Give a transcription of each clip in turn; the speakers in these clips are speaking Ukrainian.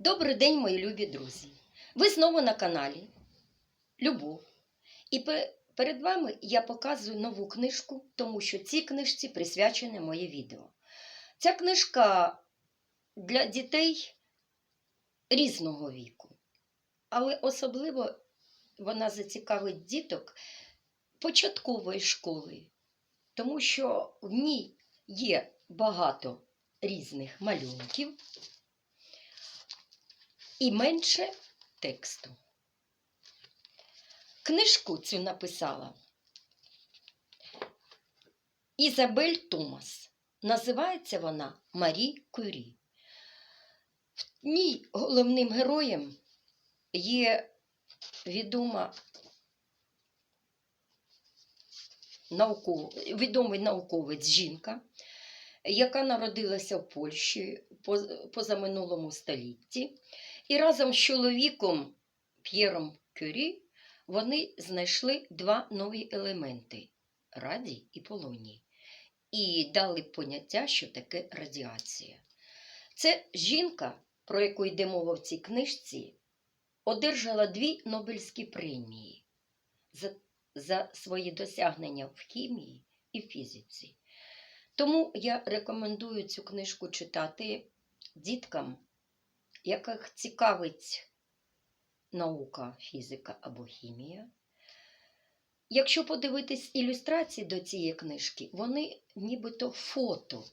Добрий день, мої любі друзі! Ви знову на каналі Любов. І перед вами я показую нову книжку, тому що цій книжці присвячене моє відео. Ця книжка для дітей різного віку, але особливо вона зацікавить діток початкової школи, тому що в ній є багато різних малюнків і менше тексту. Книжку цю написала Ізабель Томас. Називається вона Марі Кюрі. В ній головним героєм є відома науков... відомий науковець жінка, яка народилася в Польщі позаминулому столітті. І разом з чоловіком П'єром Кюрі вони знайшли два нові елементи радій і полоній. І дали поняття, що таке радіація. Це жінка, про яку йде мова в цій книжці, одержала дві Нобелівські премії за, за свої досягнення в хімії і фізиці. Тому я рекомендую цю книжку читати діткам, яких цікавить наука, фізика або хімія. Якщо подивитись ілюстрації до цієї книжки, вони нібито фото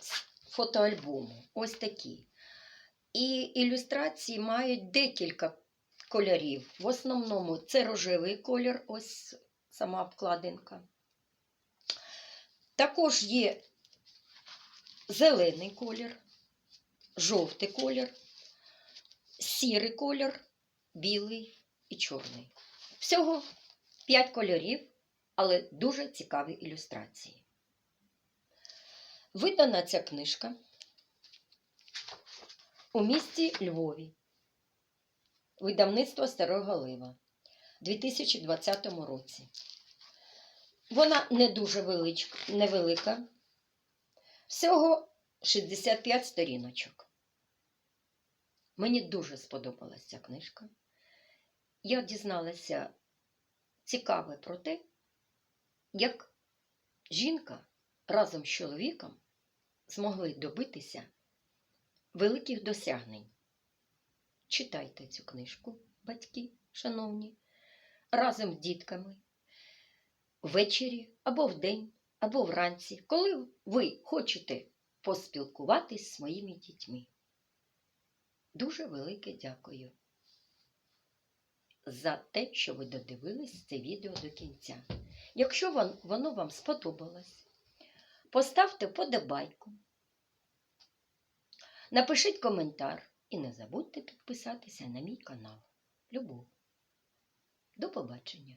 з фотоальбому. Ось такі. І ілюстрації мають декілька кольорів. В основному це рожевий колір, ось сама обкладинка. Також є зелений колір, жовтий колір, сірий колір, білий і чорний. Всього 5 кольорів, але дуже цікаві ілюстрації. Видана ця книжка у місті Львові. Видавництво Старого Лива у 2020 році. Вона не дуже велич... невелика. Всього 65 сторіночок. Мені дуже сподобалася ця книжка. Я дізналася цікаве про те, як жінка разом з чоловіком змогли добитися великих досягнень. Читайте цю книжку, батьки, шановні, разом з дітками ввечері або вдень, або вранці, коли ви хочете поспілкуватись з своїми дітьми. Дуже велике дякую за те, що ви додивились це відео до кінця. Якщо воно вам сподобалось, поставте подобайку, напишіть коментар і не забудьте підписатися на мій канал. Любов. До побачення.